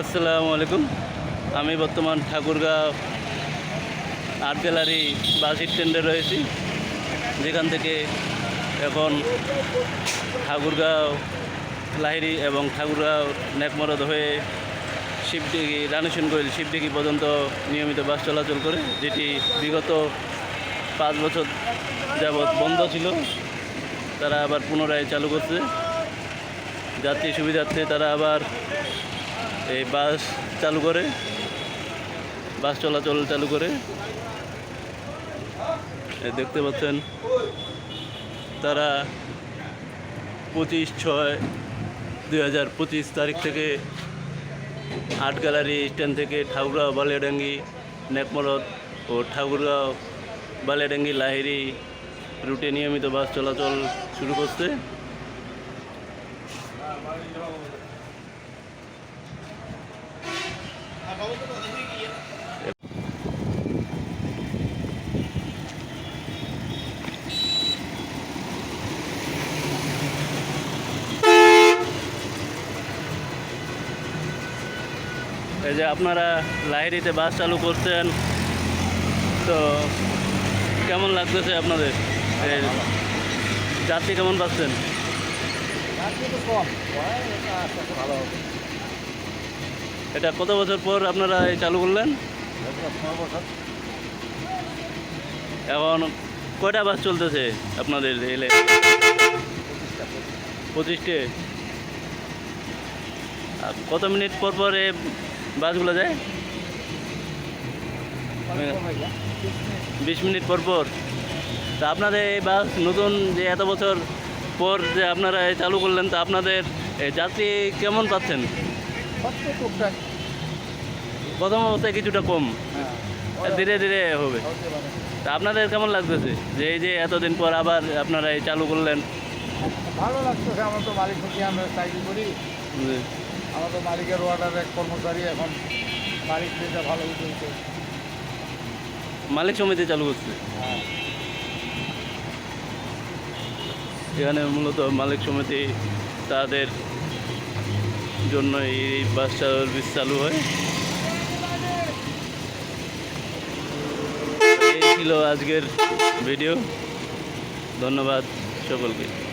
আসসালামু আলাইকুম। আমি বর্তমান ঠাকুরগাঁও আর্ট গ্যালারি বাস স্ট্যান্ডে রয়েছি। যেখান থেকে এখন ঠাকুরগাঁও লাহিরি এবং ঠাকুরগাঁও নেকমরদ হয়ে শিবডিগি রানেশনগোইল শিবডিগি পর্যন্ত নিয়মিত বাস চলাচল করে, যেটি বিগত পাঁচ বছর যাবৎ বন্ধ ছিল। তারা আবার পুনরায় চালু করছে। যাত্রী সুবিধার্থে তারা আবার এই বাস চালু করে। বাস চলাচল চালু করে। দেখতে পাচ্ছেন, তারা পঁচিশ ছয় দুই হাজার পঁচিশ তারিখ থেকে আর্ট গ্যালারি স্ট্যান্ড থেকে ঠাকুরগাঁও বালিয়াডাঙ্গি নেকমরদ ও ঠাকুরগাঁও বালিয়াডাঙ্গি লাহিরি রুটে নিয়মিত বাস চলাচল শুরু করছে। এই যে আপনারা লাহিরিতে বাস চালু করছেন তো কেমন লাগতেছে আপনাদের? যাত্রী কেমন পাচ্ছেন? এটা কত বছর পর আপনারা এই চালু করলেন? এখন কয়টা বাস চলতেছে আপনাদের এলে পঁচিশটে। কত মিনিট পর পর এ বাসগুলো যায়? বিশ মিনিট পর পর। তা আপনাদের এই বাস নতুন যে এত বছর পর যে আপনারা চালু করলেন, তা আপনাদের যাত্রী কেমন পাচ্ছেন? প্রথম অবস্থায় কিছুটা কম। ধীরে ধীরে হবে। তা আপনাদের কেমন লাগতেছে? যে এই যে এতদিন পর আবার আপনারা এই চালু করলেন। ভালো লাগতেছে আমার তো মালিক থেকে আমরা চাকরি করি। আমার তো মালিকের ওয়ার্ডারের কর্মচারী এখন মালিক যেটা ভালো চলছে মালিক সমিতি চালু করছে? হ্যাঁ। এখানে মূলত মালিক সমিতি তাদের জন্য এই বাস সার্ভিস চালু হয়। ছিল আজকের ভিডিও ধন্যবাদ সকলকে।